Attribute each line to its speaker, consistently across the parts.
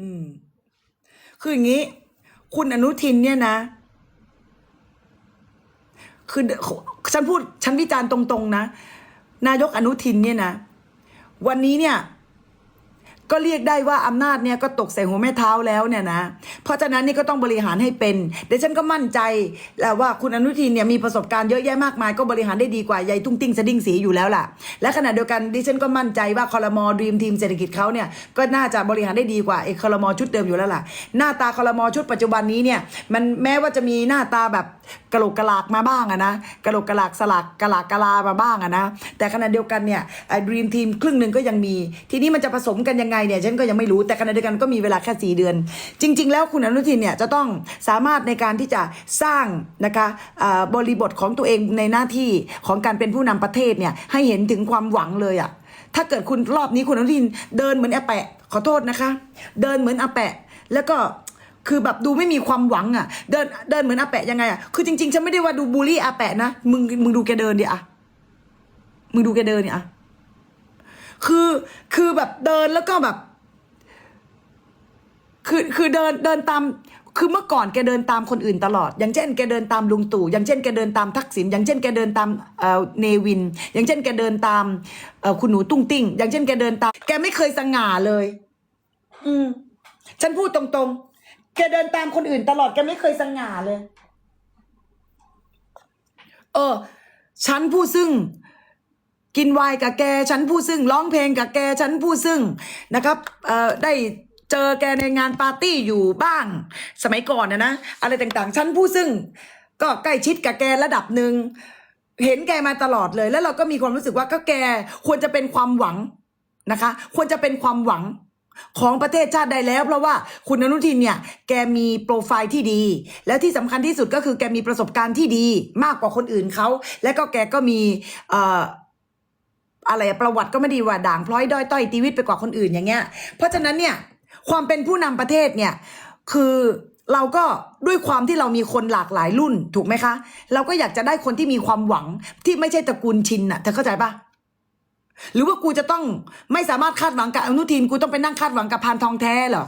Speaker 1: อืม คืออย่างนี้ คุณอนุทินเนี่ยนะ คือฉันพูด ฉันวิจารณ์ตรง ๆ นะ นายกอนุทินเนี่ยนะ วันนี้เนี่ย ก็เรียกได้ว่าอำนาจเนี่ยก็ตกใส่หัวแม่เท้าแล้วเนี่ยนะ เพราะฉะนั้นนี่ก็ต้องบริหารให้เป็นเดี๋ยวฉันก็มั่นใจแหละว่าคุณอนุทินเนี่ยมีประสบการณ์เยอะแยะมากมายก็บริหารได้ดีกว่ายายตุ้งติ้งสะดิ้งสีอยู่แล้วล่ะ และขณะเดียวกันดิฉันก็มั่นใจว่าคอรมอดีมทีมเศรษฐกิจเขาเนี่ยก็น่าจะบริหารได้ดีกว่าไอ้คอรมอชุดเดิมอยู่แล้วล่ะ หน้าตาคอรมอชุดปัจจุบันนี้เนี่ยมันแม้ว่าจะมีหน้าตาแบบกะโหลกกะลากมาบ้างอะนะกะโหลกกะลากสลักกะลากกะลามาบ้างอะนะแต่ขณะเดียวกันเนี่ยไอ้ดีมทีมครึ่งหนึ่งก็ยังมี ทีนี้มันจะผสมกันยังไงเนี่ยฉันก็ยังไม่รู้แต่ขณะเดียวกันก็มีเวลาแค่สี่เดือน จริง ๆ แล้วคุณอนุทินเนี่ยจะต้องสามารถในการที่จะสร้างนะคะบริบทของตัวเองในหน้าที่ของการเป็นผู้นำประเทศเนี่ยให้เห็นถึงความหวังเลยอะถ้าเกิดคุณรอบนี้คุณอนุทินเดินเหมือนอาแปะ ขอโทษนะคะ เดินเหมือนอาแปะ แล้วก็คือแบบดูไม่มีความหวังอะเดินเดินเหมือนอาแปะยังไงอะคือจริงๆฉันไม่ได้ว่าดูบูลลี่อาแปะนะมึงมึงดูแกเดินดิอะมึงดูแกเดินเนี่ยอะ คือคือแบบเดินแล้วก็แบบ คือคือเดินเดินตาม คือเมื่อก่อนแกเดินตามคนอื่นตลอด อย่างเช่นแกเดินตามลุงตู่ อย่างเช่นแกเดินตามทักษิณ อย่างเช่นแกเดินตามเอ่อเนวิน อย่างเช่นแกเดินตามเอ่อคุณหนูตุ้งติ้ง อย่างเช่นแกเดินตาม แกไม่เคยสง่าเลย อืม ฉันพูดตรงๆ แกเดินตามคนอื่นตลอด แกไม่เคยสง่าเลย เออ ฉันผู้ซึ่ง กินวน์กับแกฉันผู้ซึ่ง ร้องเพลงกับแกฉันผู้ซึ่งนะครับเอ่อได้เจอแกในงานปาร์ตี้อยู่บ้าง สมัยก่อนนะนะอะไรต่างๆ ฉันผู้ซึ่ง ก็ใกล้ชิดกับแกระดับหนึ่งเห็นแกมาตลอดเลย แล้วเราก็มีความรู้สึกว่าก็แกควรจะเป็นความหวังนะคะ ควรจะเป็นความหวังของประเทศชาติได้แล้ว เพราะว่าคุณอนุทินเนี่ย แกมีโปรไฟล์ที่ดี แล้วที่สำคัญที่สุดก็คือแกมีประสบการณ์ที่ดีมากกว่าคนอื่นเขาและก็แกก็มีเอะไรประวัติก็ไม่ดีว่าด่างพร้อยด้อยต้อยตีวิตไปกว่าคนอื่นอย่างเงี้ย เพราะฉะนั้นเนี่ยความเป็นผู้นำประเทศเนี่ยคือเราก็ด้วยความที่เรามีคนหลากหลายรุ่นถูกไหมคะ เราก็อยากจะได้คนที่มีความหวังที่ไม่ใช่ตระกูลชินน่ะเธอเข้าใจปะหรือว่ากูจะต้องไม่สามารถคาดหวังกับอนุทินกูต้องไปนั่งคาดหวังกับพานทองแท้เหรอ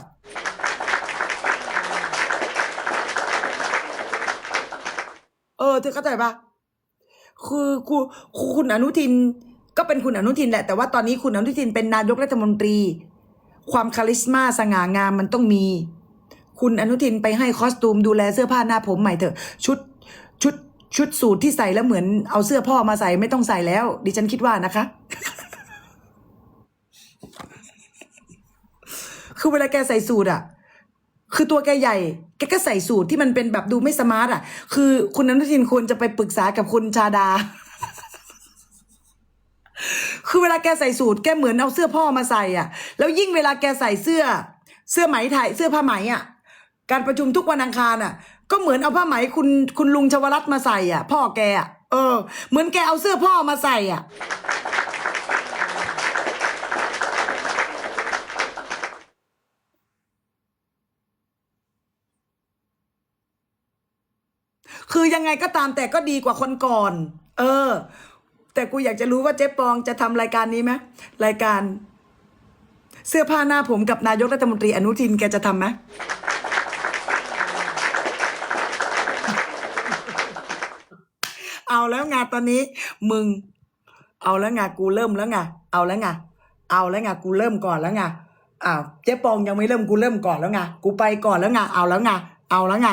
Speaker 1: เออเธอเข้าใจปะคือคุณคุณอนุทิน ก็เป็นคุณอนุทินแหละ แต่ว่าตอนนี้คุณอนุทินเป็นนายกรัฐมนตรี ความคาลิสมาสง่างามมันต้องมี คุณอนุทินไปให้คอสตูมดูแลเสื้อผ้าหน้าผมใหม่เถอะ ชุดชุดชุดสูทที่ใส่แล้วเหมือนเอาเสื้อพ่อมาใส่ไม่ต้องใส่แล้ว ดิฉันคิดว่านะคะ คือเวลาแกใส่สูทอะคือตัวแกใหญ่แกก็ใส่สูทที่มันเป็นแบบดูไม่สมาร์ทอะคือคุณอนุทินควรจะไปปรึกษากับคุณชาดา คือเวลาแกใส่สูทแกเหมือนเอาเสื้อพ่อมาใส่อะ แล้วยิ่งเวลาแกใส่เสื้อ เสื้อไหมไทยเสื้อผ้าไหมอะ การประชุมทุกวันอังคารอะ ก็เหมือนเอาผ้าไหมคุณคุณลุงชวรัตน์มาใส่อะ พ่อแกอะเออ เหมือนแกเอาเสื้อพ่อมาใส่อะคือยังไงก็ตามแต่ก็ดีกว่าคนก่อน เออ แต่กูอยากจะรู้ว่าเจ๊ปองจะทำรายการนี้ไหมรายการ เสื้อผ้าหน้าผมกับนายกรัฐมนตรีอนุทินแกจะทำไหมเอาแล้วไงตอนนี้ มึง เอาแล้วไงกูเริ่มแล้วไงเอาแล้วไงเอาแล้วไงกูเริ่มก่อนแล้วไงอ้าวเจ๊ปองยังไม่เริ่มกูเริ่มก่อนแล้วไงกูไปก่อนแล้วไงเอาแล้วไงเอาแล้วไง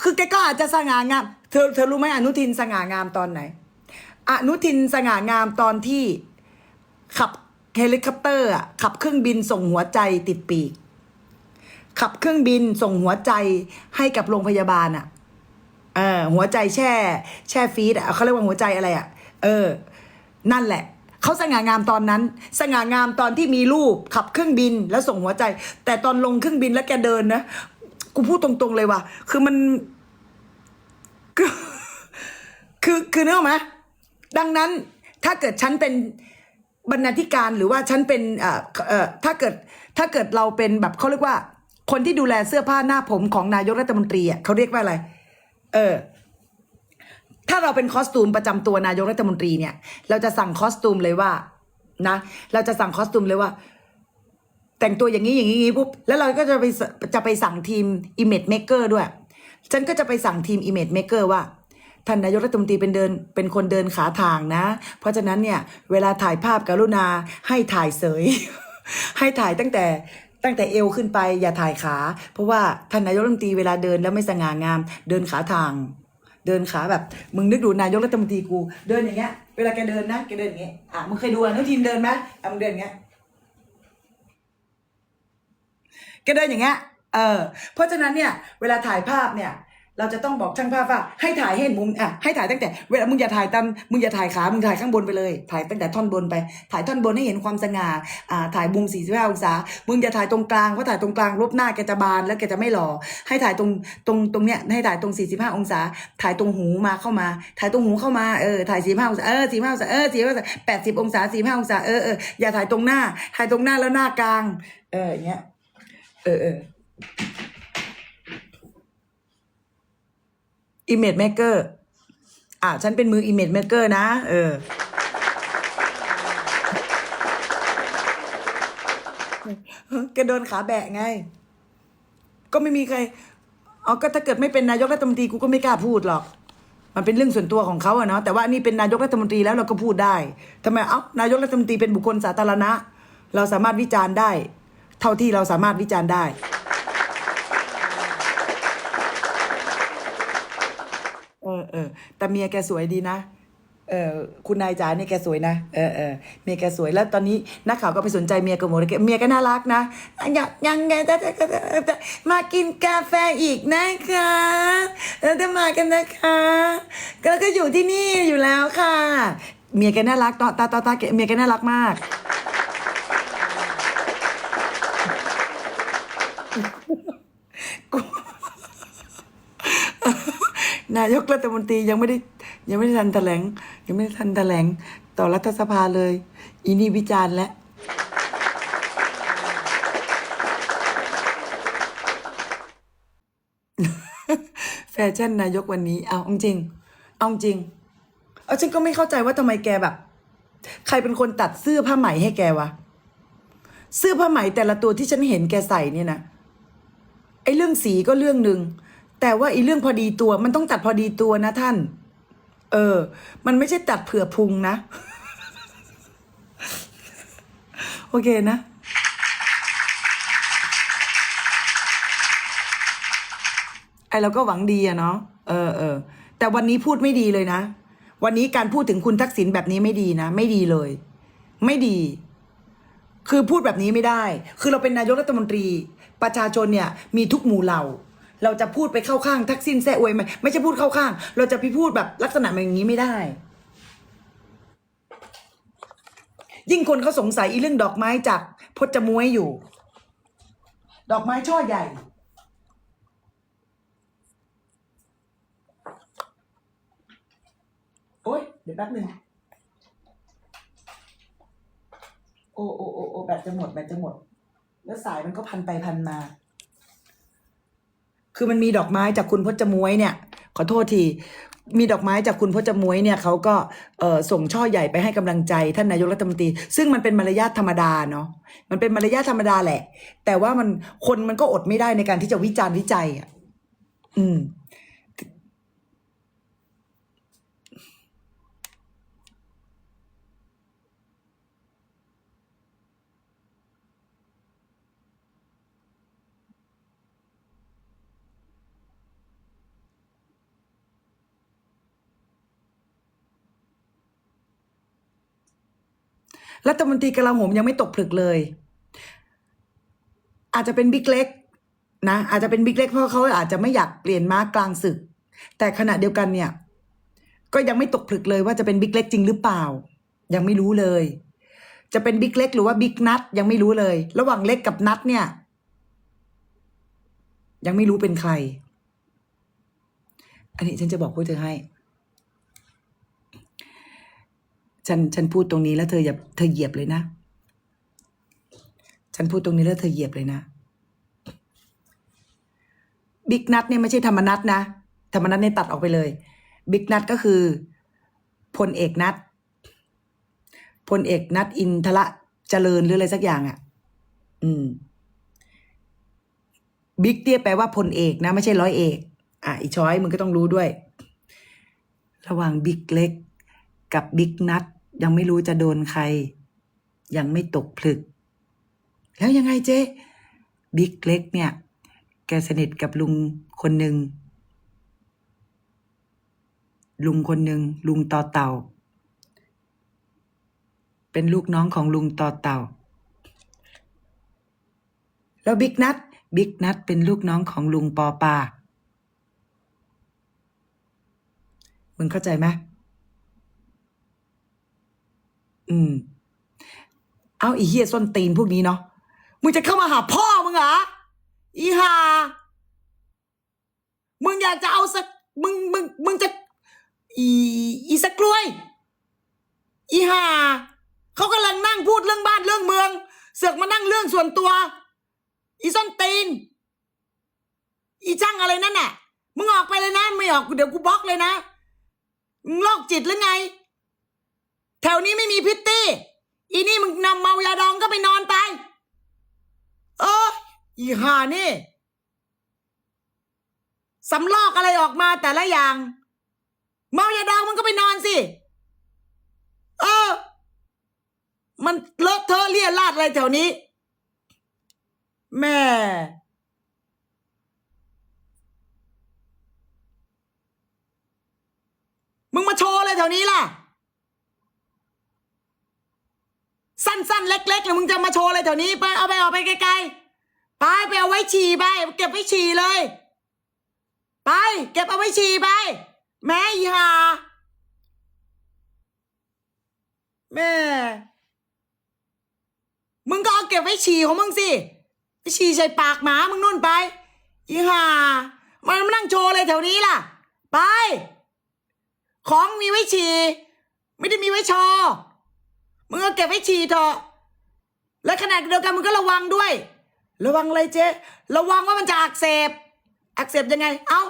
Speaker 1: คือแกก็อาจจะสง่างาม เธอเธอรู้ไหมอนุทินสง่างามตอนไหน อนุทินสง่างามตอนที่ขับเฮลิคอปเตอร์อะขับเครื่องบินส่งหัวใจติดปีก ขับเครื่องบินส่งหัวใจให้กับโรงพยาบาลอะเออหัวใจแช่ แช่ฟีดอะเขาเรียกว่าหัวใจอะไรอะ เออ นั่นแหละเขาสง่างามตอนนั้น สง่างามตอนที่มีรูปขับเครื่องบินแล้วส่งหัวใจ แต่ตอนลงเครื่องบินแล้วแกเดินนะกูพูดตรงๆเลยว่ะคือมัน คือคือคือเนื้ออกไหมดังนั้นถ้าเกิดฉันเป็นบรรณาธิการหรือว่าฉันเป็นเอ่อเอ่อถ้าเกิดถ้าเกิดเราเป็นแบบเขาเรียกว่า คนที่ดูแลเสื้อผ้าหน้าผมของนายกรัฐมนตรีอะเขาเรียกว่าอะไร เออ ถ้าเราเป็นคอสตูมประจำตัวนายกรัฐมนตรีเนี่ย เราจะสั่งคอสตูมเลยว่า นะเราจะสั่งคอสตูมเลยว่า แต่งตัวอย่างนี้อย่างนี้ปุ๊บแล้วเราก็จะไปจะไปสั่งทีม Image Maker ด้วย ฉันก็จะไปสั่งทีม Image Maker ว่าท่านนายกรัฐมนตรีเป็นเดินเป็นคนเดินขาทางนะ เพราะฉะนั้นเนี่ยเวลาถ่ายภาพกรุณาให้ถ่ายเสย ให้ถ่ายตั้งแต่ตั้งแต่เอวขึ้นไปอย่าถ่ายขา เพราะว่าท่านนายกรัฐมนตรีเวลาเดินแล้วไม่สง่างาม เดินขาทาง เดินขาแบบมึงนึกดูนายกรัฐมนตรีกู เดินอย่างเงี้ยเวลาแกเดินนะแกเดินอย่างเงี้ยอะมึงเคยดูอนุทินเดินไหมอะมึงเดินอย่างเงี้ยแกเดินอย่างเงี้ย เออ เพราะฉะนั้นเนี่ย เวลาถ่ายภาพเนี่ย เราจะต้องบอกช่างภาพว่าให้ถ่ายให้เห็นมุมอะให้ถ่ายตั้งแต่เวลามึงอย่าถ่ายตามมึงอย่าถ่ายขามึงถ่ายข้างบนไปเลย ถ่ายตั้งแต่ท่อนบนไป ถ่ายท่อนบนให้เห็นความสง่าอ่าถ่ายมุม45องศามึงอย่าถ่ายตรงกลางเพราะถ่ายตรงกลางรูปหน้าแกจะบานแล้วแกจะไม่หล่อให้ถ่ายตรงตรงตรงเนี้ยให้ถ่ายตรง 45 องศา ถ่ายตรงหูมาเข้ามา ถ่ายตรงหูเข้ามาเออถ่าย45องศาเออ45องศาเออ45องศา80 องศา45องศาเออเอออย่าถ่ายตรงหน้า ถ่ายตรงหน้าแล้วหน้ากลาง เอออย่างเงี้ยเออเออ Image Maker อะฉันเป็นมือ Image Maker นะ เออแกโดนขาแบะไง ก็ไม่มีใครเอาก็ถ้าเกิดไม่เป็นนายกรัฐมนตรีกูก็ไม่กล้าพูดหรอก มันเป็นเรื่องส่วนตัวของเขาอะเนาะ แต่ว่านี่เป็นนายกรัฐมนตรีแล้วเราก็พูดได้ทำไม เอ้านายกรัฐมนตรีเป็นบุคคลสาธารณะ เราสามารถวิจารณ์ได้ เท่าที่เราสามารถวิจารณ์ได้ เออแต่เมียแกสวยดีนะเออคุณนายจ๋าเนี่ยแกสวยนะเออเออเมียแกสวยแล้วตอนนี้นักข่าวก็ไปสนใจเมียกันหมดเลยแกเมียก็น่ารักนะอยากยังไงจะจะจะมากินกาแฟอีกนะคะแล้วจะมากันนะคะก็ก็อยู่ที่นี่อยู่แล้วค่ะ เมียแกน่ารักตาตาตาตาเมียแกน่ารักมาก นายกรัฐมนตรียังไม่ได้ยังไม่ได้ทันแถลง ยังไม่ได้ทันแถลง ต่อรัฐสภาเลย อีนี่วิจารณ์แล้วแฟชั่นนายกวันนี้ เอาจริง เอาจริง เอาฉันก็ไม่เข้าใจว่าทำไมแกแบบ ใครเป็นคนตัดเสื้อผ้าไหมให้แกวะ เสื้อผ้าไหมแต่ละตัวที่ฉันเห็นแกใส่เนี่ยนะ ไอ้เรื่องสีก็เรื่องหนึ่ง แต่ว่าไอ้เรื่องพอดีตัว มันต้องตัดพอดีตัวนะท่าน เออ มันไม่ใช่ตัดเผื่อพุงนะ โอเคนะไอเราก็หวังดีอะเนาะเออเออแต่วันนี้พูดไม่ดีเลยนะ วันนี้การพูดถึงคุณทักษิณแบบนี้ไม่ดีนะ ไม่ดีเลย ไม่ดี คือพูดแบบนี้ไม่ได้ คือเราเป็นนายกรัฐมนตรี ประชาชนเนี่ย มีทุกหมู่เหล่า เราจะพูดไปเข้าข้างทักษิณแซ่อวยไหมไม่ใช่พูดเข้าข้าง เราจะไปพูดแบบลักษณะแบบอย่างนี้ไม่ได้ ยิ่งคนเขาสงสัยอีเรื่องดอกไม้จากพจมวยอยู่ ดอกไม้ช่อใหญ่โอ๊ยเดี๋ยวแป๊บหนึ่งโอโอ้โอ้โอ้แบตจะหมดแบตจะหมด แล้วสายมันก็พันไปพันมา คือมันมีดอกไม้จากคุณพจมวยเนี่ย ขอโทษทีมีดอกไม้จากคุณพจมวยเนี่ยเขาก็ส่งช่อใหญ่ไปให้กำลังใจท่านนายกรัฐมนตรี ซึ่งมันเป็นมารยาทธรรมดาเนาะมันเป็นมารยาทธรรมดาแหละ แต่ว่ามันคนมันก็อดไม่ได้ในการที่จะวิจารณ์วิจัยอะอืม รัฐมนตรีกลาโหมยังไม่ตกผลึกเลย อาจจะเป็นบิ๊กเล็กนะอาจจะเป็นบิ๊กเล็กเพราะเขาอาจจะไม่อยากเปลี่ยนม้ากลางศึก แต่ขณะเดียวกันเนี่ย ก็ยังไม่ตกผลึกเลยว่าจะเป็นบิ๊กเล็กจริงหรือเปล่า ยังไม่รู้เลย จะเป็นบิ๊กเล็กหรือว่าบิ๊กนัทยังไม่รู้เลย ระหว่างเล็กกับนัทเนี่ย ยังไม่รู้เป็นใคร อันนี้ฉันจะบอกพวกเธอให้ ฉันฉันพูดตรงนี้แล้วเธออย่าเธอเหยียบเลยนะ ฉันพูดตรงนี้แล้วเธอเหยียบเลยนะ บิ๊กนัทเนี่ยไม่ใช่ธรรมนัทนะ ธรรมนัทเนี่ยตัดออกไปเลย บิ๊กนัดก็คือพลเอกนัดพลเอกนัดอินทระเจริญหรืออะไรสักอย่างอะ่ะ อืม บิ๊กเตี้ยแปลว่าพลเอกนะ ไม่ใช่ร้อยเอก อะอีช้อยมึงก็ต้องรู้ด้วย ระหว่างบิ๊กเล็ก กับบิ๊กนัดยังไม่รู้จะโดนใคร ยังไม่ตกผลึก แล้วยังไงเจ๊บิ๊กเล็กเนี่ย แกสนิทกับลุงคนหนึ่งลุงคนหนึ่งลุงต่อเต่า เป็นลูกน้องของลุงต่อเต่า แล้วบิ๊กนัทบิ๊กนัทเป็นลูกน้องของลุงปอปามึงเข้าใจไหม อืม เอาอีเฮียส้นตีนพวกนี้เนาะ มึงจะเข้ามาหาพ่อมึงเหรอ อีหา มึงอยากจะเอาสัก มึง มึง มึงจะ อี อีสักกล้วย อีหา เขากำลังนั่งพูดเรื่องบ้านเรื่องเมือง เสือกมานั่งเรื่องส่วนตัว อีส้นตีน อีช่างอะไรนั่นน่ะ มึงออกไปเลยนะ ไม่ออกเดี๋ยวกูบล็อกเลยนะ มึงโรคจิตหรือไง แถวนี้ไม่มีพิตตี้ อีนี่มึงนำเมายาดองก็ไปนอนไป เอออีห่านี่สำลอกอะไรออกมาแต่ละอย่าง เมายาดองมึงก็ไปนอนสิ เออ มันเลอะเทอะเลี่ยราดอะไรแถวนี้ แม่มึงมาโชว์อะไรแถวนี้ล่ะ สั้นๆ เล็กๆแล้วมึงจะมาโชว์อะไรแถวนี้ไปเอาไปเอาไปไกลๆไปไปเอาไว้ฉี่ไปเก็บไว้ฉี่เลย ไป เก็บเอาไว้ฉี่ไป แม่อีหาแม่ มึงก็เอาเก็บไว้ฉี่ของมึงสิไปฉี่ใส่ปากหมามึงนู่นไปอีหามันมานั่งโชว์อะไรแถวนี้ล่ะ ไป ของมีไว้ฉี่ไม่ได้มีไว้โชว์ มึงก็เก็บไว้ฉี่เถอะและขณะเดียวกันมึงก็ระวังด้วย ระวังอะไรเจ๊ระวังว่ามันจะอักเสบ อักเสบยังไง เอ้า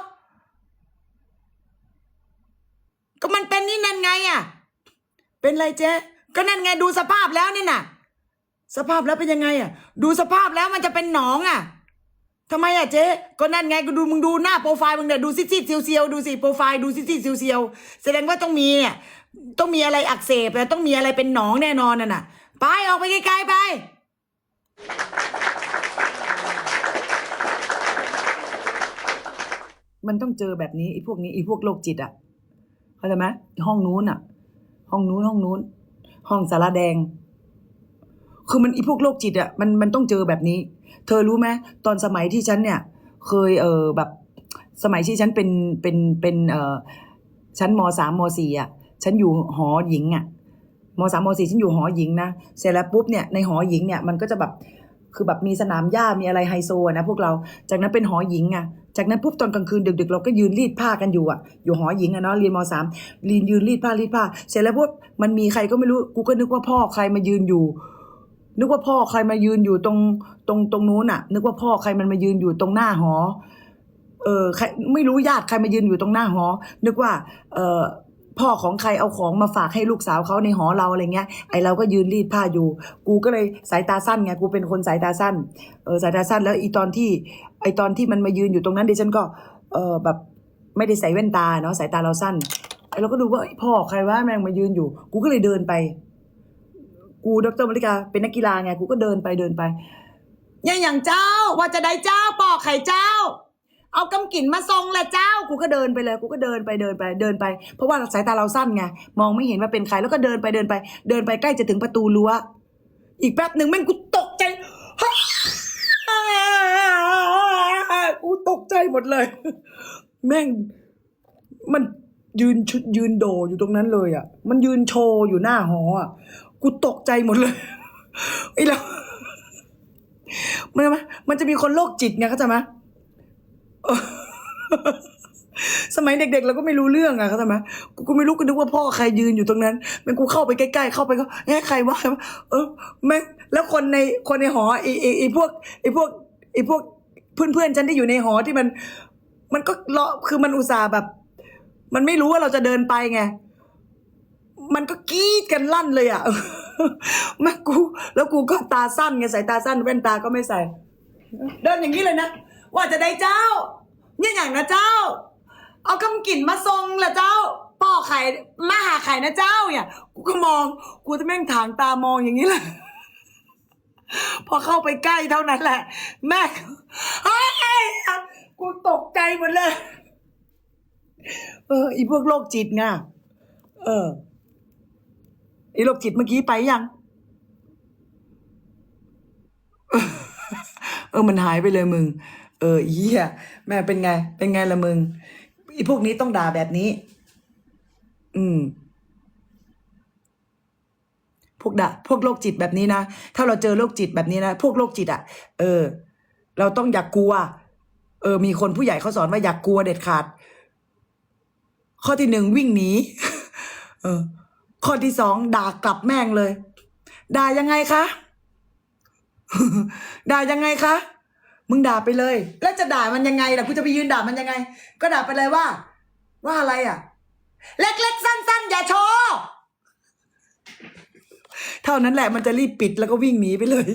Speaker 1: ก็มันเป็นนี่นั่นไงอะ เป็นไรเจ๊ก็นั่นไงดูสภาพแล้วนี่น่ะ สภาพแล้วเป็นยังไงอะ ดูสภาพแล้วมันจะเป็นหนองอะทำไมอะเจ๊ก็นั่นไงก็ดูมึงดูหน้าโปรไฟล์มึงเนี่ยดูซิดๆเซียวๆดูสิโปรไฟล์ดูซิดๆเซียวๆแสดงว่าต้องมีเนี่ย ต้องมีอะไรอักเสบแล้วต้องมีอะไรเป็นหนองแน่นอนน่ะ ไปออกไปไกลๆไป มันต้องเจอแบบนี้ไอ้พวกนี้ไอ้พวกโรคจิตอะเข้าใจไหมห้องนู้นอะ ห้องนู้นห้องนู้น ห้องสารแดง คือมันไอีพวกโรคจิตอะมันมันต้องเจอแบบนี้ เธอรู้ไหมตอนสมัยที่ฉันเนี่ย เคยเออแบบสมัยที่ฉันเป็นเป็นเป็นเออชั้นมสามมสี่อะ ฉันอยู่หอหญิงอะมสามมสี่ฉันอยู่หอหญิงนะเสร็จแล้วปุ๊บเนี่ยในหอหญิงเนี่ยมันก็จะแบบคือแบบมีสนามหญ้ามีอะไรไฮโซนะพวกเราจากนั้นเป็นหอหญิงอะจากนั้นปุ๊บตอนกลางคืนดึกๆเราก็ยืนรีดผ้ากันอยู่อะอยู่หอหญิงอะเนาะเรียนมสามรีนยืนรีดผ้ารีดผ้า เสร็จแล้วปุ๊บมันมีใครก็ไม่รู้กูก็นึกว่าพ่อใครมายืนอยู่ นึกว่าพ่อใครมายืนอยู่ตรงตรงตรงนู้นน่ะนึกว่าพ่อใครมันมายืนอยู่ตรงหน้าหอ เออใครไม่รู้ญาติใครมายืนอยู่ตรงหน้าหอ นึกว่า เออ พ่อของใครเอาของมาฝากให้ลูกสาวเขาในหอเราอะไรเงี้ยไอเราก็ยืนรีดผ้าอยู่ กูก็เลยสายตาสั้นไงกูเป็นคนสายตาสั้นเออสายตาสั้นแล้วอีตอนที่ ไอตอนที่มันมายืนอยู่ตรงนั้นดิฉันก็ เออแบบไม่ได้ใส่แว่นตาเนาะสายตาเราสั้นไอเราก็ดูว่าพ่อใครว่าแม่งมายืนอยู่ กูก็เลยเดินไป กูดรมาริกาเป็นนักกีฬาไงกูก็เดินไปเดินไปยังอย่างเจ้าว่าจะได้เจ้าปอกไข่เจ้า เอากำกิ่นมาทรงแหละเจ้า กูก็เดินไปเลย กูก็เดินไปเดินไปเดินไป เพราะว่าสายตาเราสั้นไง มองไม่เห็นว่าเป็นใคร แล้วก็เดินไปเดินไป เดินไปใกล้จะถึงประตูรั้ว อีกแป๊บหนึ่งแม่งกูตกใจกูตกใจหมดเลย แม่ง มันยืนชุดยืนโดอยู่ตรงนั้นเลยอะ มันยืนโชว์อยู่หน้าหออะ กูตกใจหมดเลยไอ้เรามันมันจะมีคนโรคจิตไงเข้าใจไหม สมัยเด็กๆเราก็ไม่รู้เรื่องอะเขาใจไมกูก็ไม่รู้กูนึกว่าพ่อใครยืนอยู่ตรงนั้นแมันกูเข้าไปใกล้ๆเข้าไปก็แง่ใครวะเออแม่งแล้วคนในคนในหอไอ้ไอ้ไอ้พวกไอ้พวกไอ้พวกเพื่อนๆฉันที่อยู่ในหอที่มัน มันก็เลาะคือมันอุตส่าห์แบบ มันไม่รู้ว่าเราจะเดินไปไงมันก็กรีดกันลั่นเลยอะแม่กู แล้วกูก็ตาสั้นไงใสายตาสั้นแว่นตาก็ไม่ใส่ เดินอย่างนี้เลยนะ ว่าจะได้เจ้า เนี่ยอย่างนะเจ้า เอากำกิ่นมาทรงละเจ้าป่อไข่มาหาไข่นะเจ้าเนี่ย กูก็มองกูจะแม่งถางตามองอย่างนี้แหละพอเข้าไปใกล้เท่านั้นแหละ แม่เฮ้ยกูตกใจหมดเลย เออ อีพวกโรคจิตไงเออไอีโรคจิตเมื่อกี้ไปยัง เออ มันหายไปเลยมึง เออเหี้ยแม่เป็นไง เป็นไงละมึงอีพวกนี้ต้องด่าแบบนี้ อืม พวกด่าพวกโรคจิตแบบนี้นะ ถ้าเราเจอโรคจิตแบบนี้นะ พวกโรคจิตอะ่ะ เออ เราต้องอย่ากกลัว เออ มีคนผู้ใหญ่เขาสอนว่าอย่ากกลัวเด็ดขาด ข้อที่หนึ่งวิ่งหนี เออ ข้อที่สองด่ากลับแม่งเลย ด่ายังไงคะ ด่ายังไงคะ มึงด่าไปเลย แล้วจะด่ามันยังไงล่ะกูจะไปยืนด่ามันยังไง ก็ด่าไปเลยว่า ว่าอะไรอะ เล็กๆสั้น ๆ อย่าโชว์เท่านั้นแหละมันจะรีบปิดแล้วก็วิ่งหนีไปเลย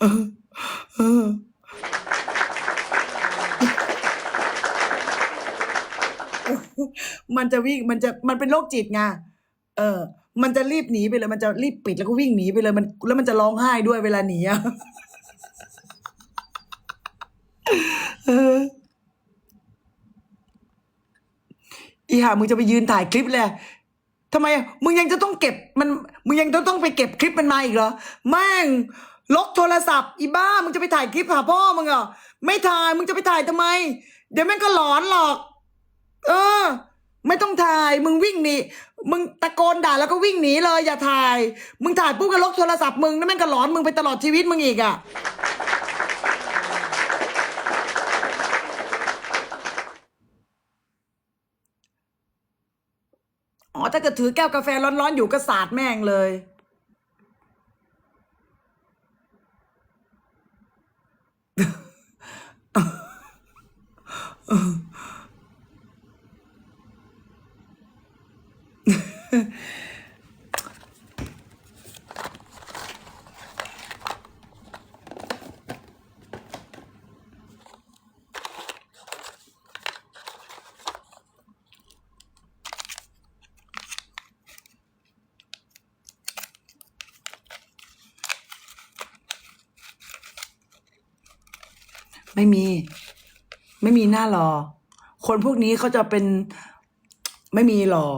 Speaker 1: เออเออมันจะวิ่งมันจะมันเป็นโรคจิตไง เออ มันจะรีบหนีไปเลย มันจะรีบปิดแล้วก็วิ่งหนีไปเลยมัน แล้วมันจะร้องไห้ด้วยเวลาหนีอะเอออีห่ามึงจะไปยืนถ่ายคลิปเลยทำไม มึงยังจะต้องเก็บมัน มึงยังจะต้องไปเก็บคลิปมันมาอีกเหรอแม่งลบโทรศัพท์อีบ้า มึงจะไปถ่ายคลิปหาพ่อมึงเหรอไม่ถ่าย มึงจะไปถ่ายทำไม เดี๋ยวแม่งก็หลอนหรอก เออ ไม่ต้องถ่าย มึงวิ่งหนี มึงตะโกนด่าแล้วก็วิ่งหนีเลยอย่าถ่าย มึงถ่ายปุ๊บก็ลบโทรศัพท์มึงนั่นแม่งก็หลอนมึงไปตลอดชีวิตมึงอีกอะ อ๋อถ้าเกิดถือแก้วกาแฟร้อนๆ อยู่ก็สาดแม่งเลยไม่มี ไม่มี หน้าหรอคนพวกนี้เขาจะเป็นไม่มีหรอ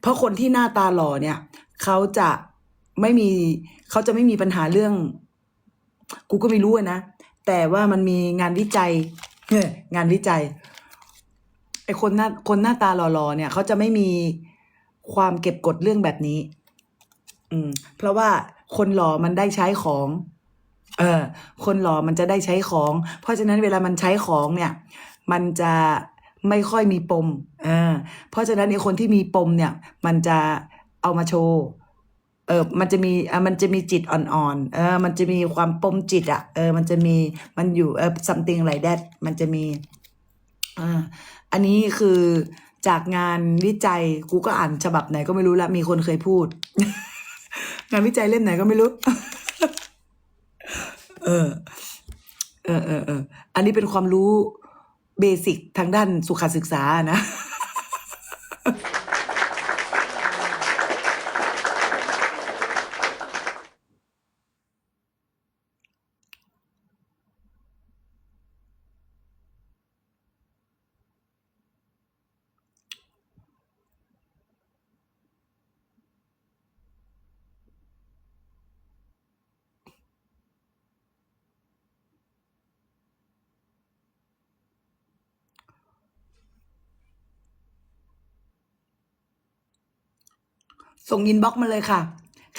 Speaker 1: เพราะคนที่หน้าตาหล่อเนี่ยเขาจะไม่มีเขาจะไม่มีปัญหาเรื่อง กูก็ไม่รู้นะแต่ว่ามันมีงานวิจัยเฮ้ยงานวิจัยไอคนหน้าคนหน้าตาหล่อๆเนี่ยเขาจะไม่มีความเก็บกดเรื่องแบบนี้ อืม เพราะว่าคนหล่อมันได้ใช้ของ เออคนหล่อมันจะได้ใช้ของ เพราะฉะนั้นเวลามันใช้ของเนี่ย มันจะไม่ค่อยมีปมเออเพราะฉะนั้นไอ้คนที่มีปมเนี่ย มันจะเอามาโชว์เออ มันจะมีอะมันจะมีจิตอ่อนๆ เออ มันจะมีความปมจิตอะ เออ มันจะมี มันอยู่ เออ something like that มันจะมี อ่า อันนี้คือจากงานวิจัย กูก็อ่านฉบับไหนก็ไม่รู้ละ มีคนเคยพูด งานวิจัยเล่มไหนก็ไม่รู้ เออ เออเออเออ อันนี้เป็นความรู้เบสิกทางด้านสุขศึกษานะ ส่งอินบ็อกมาเลยค่ะ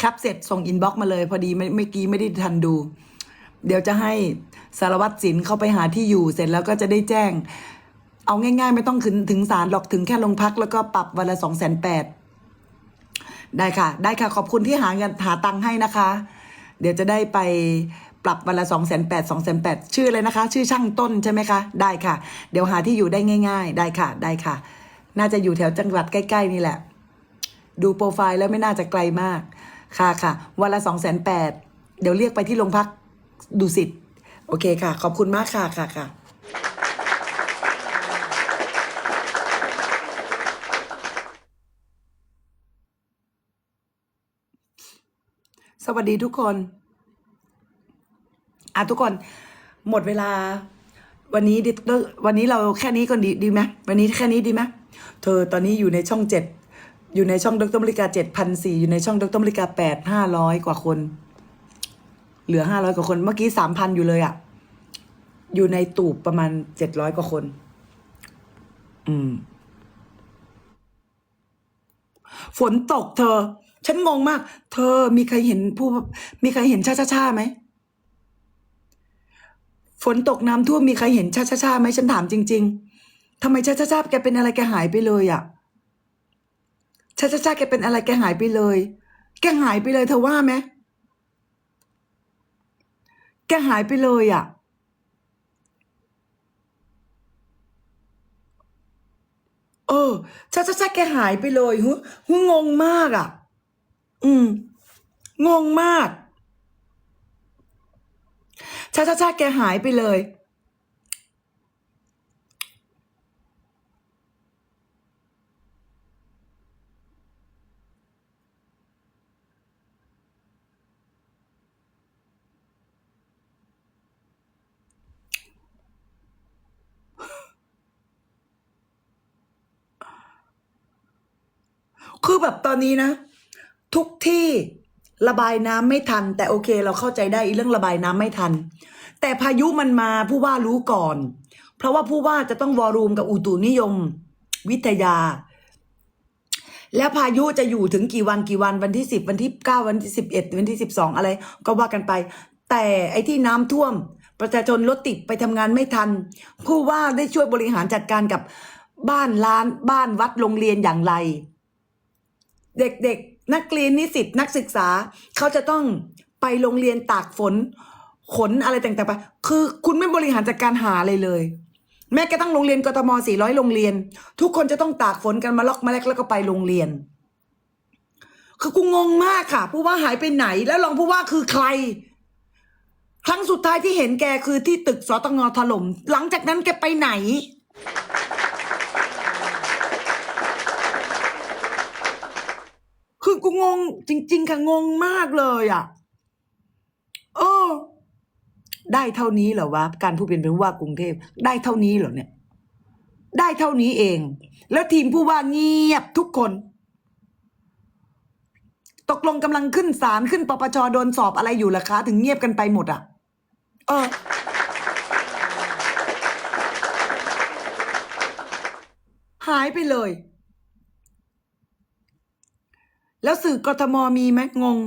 Speaker 1: ครับเสร็จส่งอินบ็อกมาเลย พอดีไม่เมื่อกี้ไม่ได้ทันดู เดี๋ยวจะให้สารวัตรสินเข้าไปหาที่อยู่เสร็จแล้วก็จะได้แจ้ง เอาง่าย ๆ ไม่ต้องถึงถึงศาลหรอกถึงแค่โรงพักแล้วก็ปรับวันละสองแสนแปดได้ค่ะ ได้ค่ะขอบคุณที่หาเงินหาตังค์ให้นะคะ เดี๋ยวจะได้ไปปรับวันละสองแสนแปดสองแสนแปดชื่ออะไรนะคะ ชื่อช่างต้นใช่ไหมคะได้ค่ะ เดี๋ยวหาที่อยู่ได้ง่าย ๆ ได้ค่ะได้ค่ะ น่าจะอยู่แถวจังหวัดใกล้ ๆ นี่แหละ ดูโปรไฟล์แล้วไม่น่าจะไกลมาก ค่ะค่ะ วันละสองแสนแปดเดี๋ยวเรียกไปที่โรงพักดูสิทธิ์โอเคค่ะ ขอบคุณมากค่ะค่ะค่ะสวัสดีทุกคน อะทุกคน หมดเวลา วันนี้ดิวันนี้เราแค่นี้ก่อนดีดีไหมวันนี้แค่นี้ดีไหมเธอตอนนี้อยู่ในช่องเจ็ด อยู่ในช่องดรมริกาเจ็ดพันสี่อยู่ในช่องดรมริกาแปดห้าร้อยกว่าคน เหลือห้าร้อยกว่าคนเมื่อกี้สามพันอยู่เลยอะ่ะ อยู่ในตูบประมาณเจ็ดร้อยกว่าคน อืม ฝนตกเธอ ฉันงงมาก เธอมีใครเห็นผู้ มีใครเห็นชาชาชาไหมฝนตกน้ำท่วมมีใครเห็นชาชาชาไหมฉันถามจริง ๆทำไมชาชาชาแกเป็นอะไรแกหายไปเลยอะ่ะ ชาชาชาแกเป็นอะไรแกหายไปเลย แกหายไปเลยเธอว่าไหมแกหายไปเลยอะ่ะ เออชาชาชาแกหายไปเลยหูหูงงมากอะ่ะ อืม งงมากชาชาชาแกหายไปเลย คื อแบบตอนนี้นะ ทุกที่ระบายน้ำไม่ทัน แต่โอเคเราเข้าใจได้อีเรื่องระบายน้ำไม่ทัน แต่พายุมันมาผู้ว่ารู้ก่อน เพราะว่าผู้ว่าจะต้องวอรูมกับอุตุนิยม วิทยา แล้วพายุจะอยู่ถึงกี่วันกี่วันวันที่สิบวันที่เก้าวันที่สิบเอ็ดวันที่สิบสองอะไร ก็ว่ากันไป แต่ไอ้ที่น้ำท่วม ประชาชนรถติดไปทำงานไม่ทัน ผู้ว่าได้ช่วยบริหารจัดการกับบ้านร้านบ้านวัดโรงเรียนอย่างไร เด็กๆ นักเรียนนิสิตนักศึกษา เขาจะต้องไปโรงเรียนตากฝน ขนอะไรต่างๆไป คือคุณไม่บริหารจัดการหาเลยเลย แม้กระทั่งโรงเรียนกทม 400 โรงเรียน ทุกคนจะต้องตากฝนกันมาล็อกมาแลกแล้วก็ไปโรงเรียน คือกูงงมากค่ะผู้ว่าหายไปไหน แล้วรองผู้ว่าคือใคร ครั้งสุดท้ายที่เห็นแกคือที่ตึกสตงถล่ม หลังจากนั้นแกไปไหน คือกูงง จริง ๆค่ะงงมากเลยอะเออ ได้เท่านี้เหรอวะการผู้เป็นผู้ว่ากรุงเทพได้เท่านี้เหรอเนี่ย ได้เท่านี้เอง แล้วทีมผู้ว่าเงียบทุกคน ตกลงกำลังขึ้นศาลขึ้นปปชโดนสอบอะไรอยู่ล่ะคะ ถึงเงียบกันไปหมดอะ เออหายไปเลย แล้วสื่อกทมมีไหมงง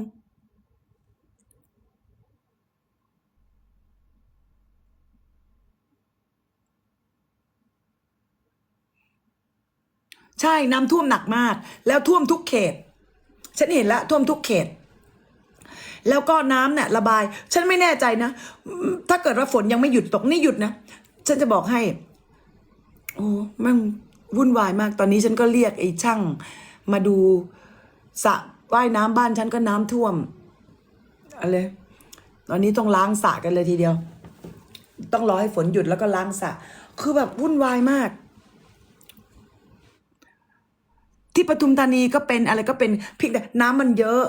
Speaker 1: ใช่น้ำท่วมหนักมาก แล้วท่วมทุกเขต ฉันเห็นแล้วท่วมทุกเขต แล้วก็น้ำเนี่ยระบาย ฉันไม่แน่ใจนะ ถ้าเกิดว่าฝนยังไม่หยุดตกนี่หยุดนะ ฉันจะบอกให้ โอ้แม่งวุ่นวายมากตอนนี้ฉันก็เรียกไอ้ช่างมาดู สระว่ายน้ำบ้านฉันก็น้ำท่วมอะไรตอนนี้ต้องล้างสระกันเลยทีเดียว ต้องรอให้ฝนหยุดแล้วก็ล้างสระคือแบบวุ่นวายมาก ที่ปทุมธานีก็เป็นอะไรก็เป็นเพียงแต่น้ำมันเยอะ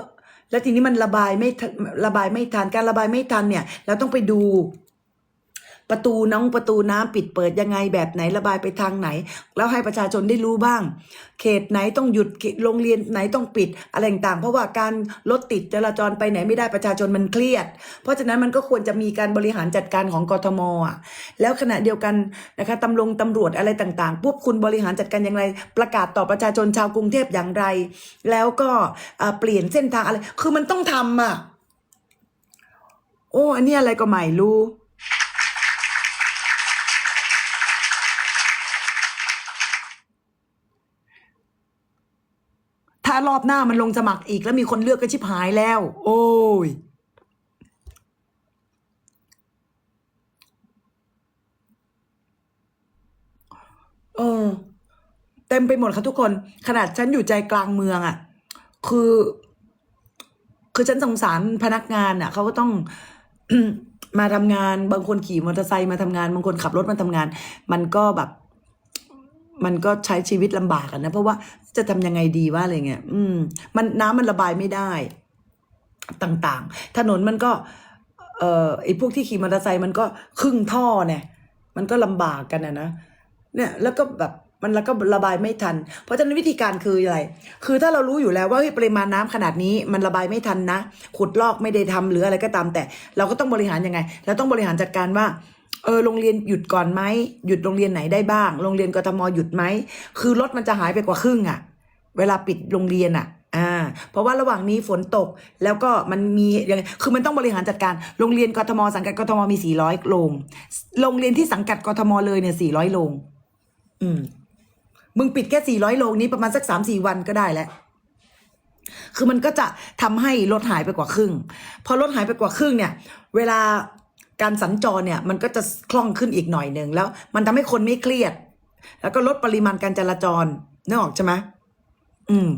Speaker 1: แล้วทีนี้มันระบายไม่ระบายไม่ทันการระบายไม่ทันเนี่ย เราต้องไปดู ประตูน้องประตูน้ำปิดเปิดยังไงแบบไหนระบายไปทางไหน แล้วให้ประชาชนได้รู้บ้าง เขตไหนต้องหยุดโรงเรียนไหนต้องปิดอะไรต่างเพราะว่าการรถติดจราจรไปไหนไม่ได้ประชาชนมันเครียด เพราะฉะนั้นมันก็ควรจะมีการบริหารจัดการของกทมอะแล้วขณะเดียวกันนะคะตำรวจตำรวจอะไรต่างๆปุ๊บคุณบริหารจัดการอย่างไร ประกาศต่อประชาชนชาวกรุงเทพอย่างไร แล้วก็เอ่อเปลี่ยนเส้นทางอะไร คือมันต้องทำอะโอ้อันนี้อะไรก็ไม่รู้ารอบหน้ามันลงสมัครอีกแล้วมีคนเลือกก็ชิบหายแล้ว โอ้ยเออเต็มไปหมดค่ะทุกคน ขนาดฉันอยู่ใจกลางเมืองอะ่ะ คือ คือฉันสงสารพนักงานอะ่ะเขาก็ต้องมาทำงาน บางคนขี่มอเตอร์ไซค์มาทำงาน บางคนขับรถมาทำงาน มันก็แบบ มันก็ใช้ชีวิตลำบากอะนะ เพราะว่าจะทำยังไงดีว่าอะไรเงี้ยอืม มันน้ำมันระบายไม่ได้ ต่างๆ ถนนมันก็ เอ่อไอ้พวกที่ขี่มอเตอร์ไซค์มันก็ครึ่งท่อเนี่ย มันก็ลำบากกันนะนะเนี่ยแล้วก็แบบมันแล้วก็ระบายไม่ทัน เพราะฉะนั้นวิธีการคืออะไร คือถ้าเรารู้อยู่แล้วว่าปริมาณน้ำขนาดนี้มันระบายไม่ทันนะ ขุดลอกไม่ได้ทำหรืออะไรก็ตามแต่ เราก็ต้องบริหารยังไง เราต้องบริหารจัดการว่า เออโรงเรียนหยุดก่อนไหมหยุดโรงเรียนไหนได้บ้าง โรงเรียนกทมหยุดไหมคือรถมันจะหายไปกว่าครึ่งอะเวลาปิดโรงเรียนอะอ่าเพราะว่าระหว่างนี้ฝนตกแล้วก็มันมียังไงคือมันต้องบริหารจัดการโรงเรียนกทมสังกัดกทมมี400โรงโรงเรียนที่สังกัดกทมเลยเนี่ย400โรงอืมมึงปิดแค่400โรงนี้ประมาณสัก3-4วันก็ได้แล้วคือมันก็จะทำให้รถหายไปกว่าครึ่ง พอรถหายไปกว่าครึ่งเนี่ย เวลา การสัญจรเนี่ยมันก็จะคล่องขึ้นอีกหน่อยหนึ่งแล้ว มันทำให้คนไม่เครียด แล้วก็ลดปริมาณการจราจรนึกออกใช่ไหมอืม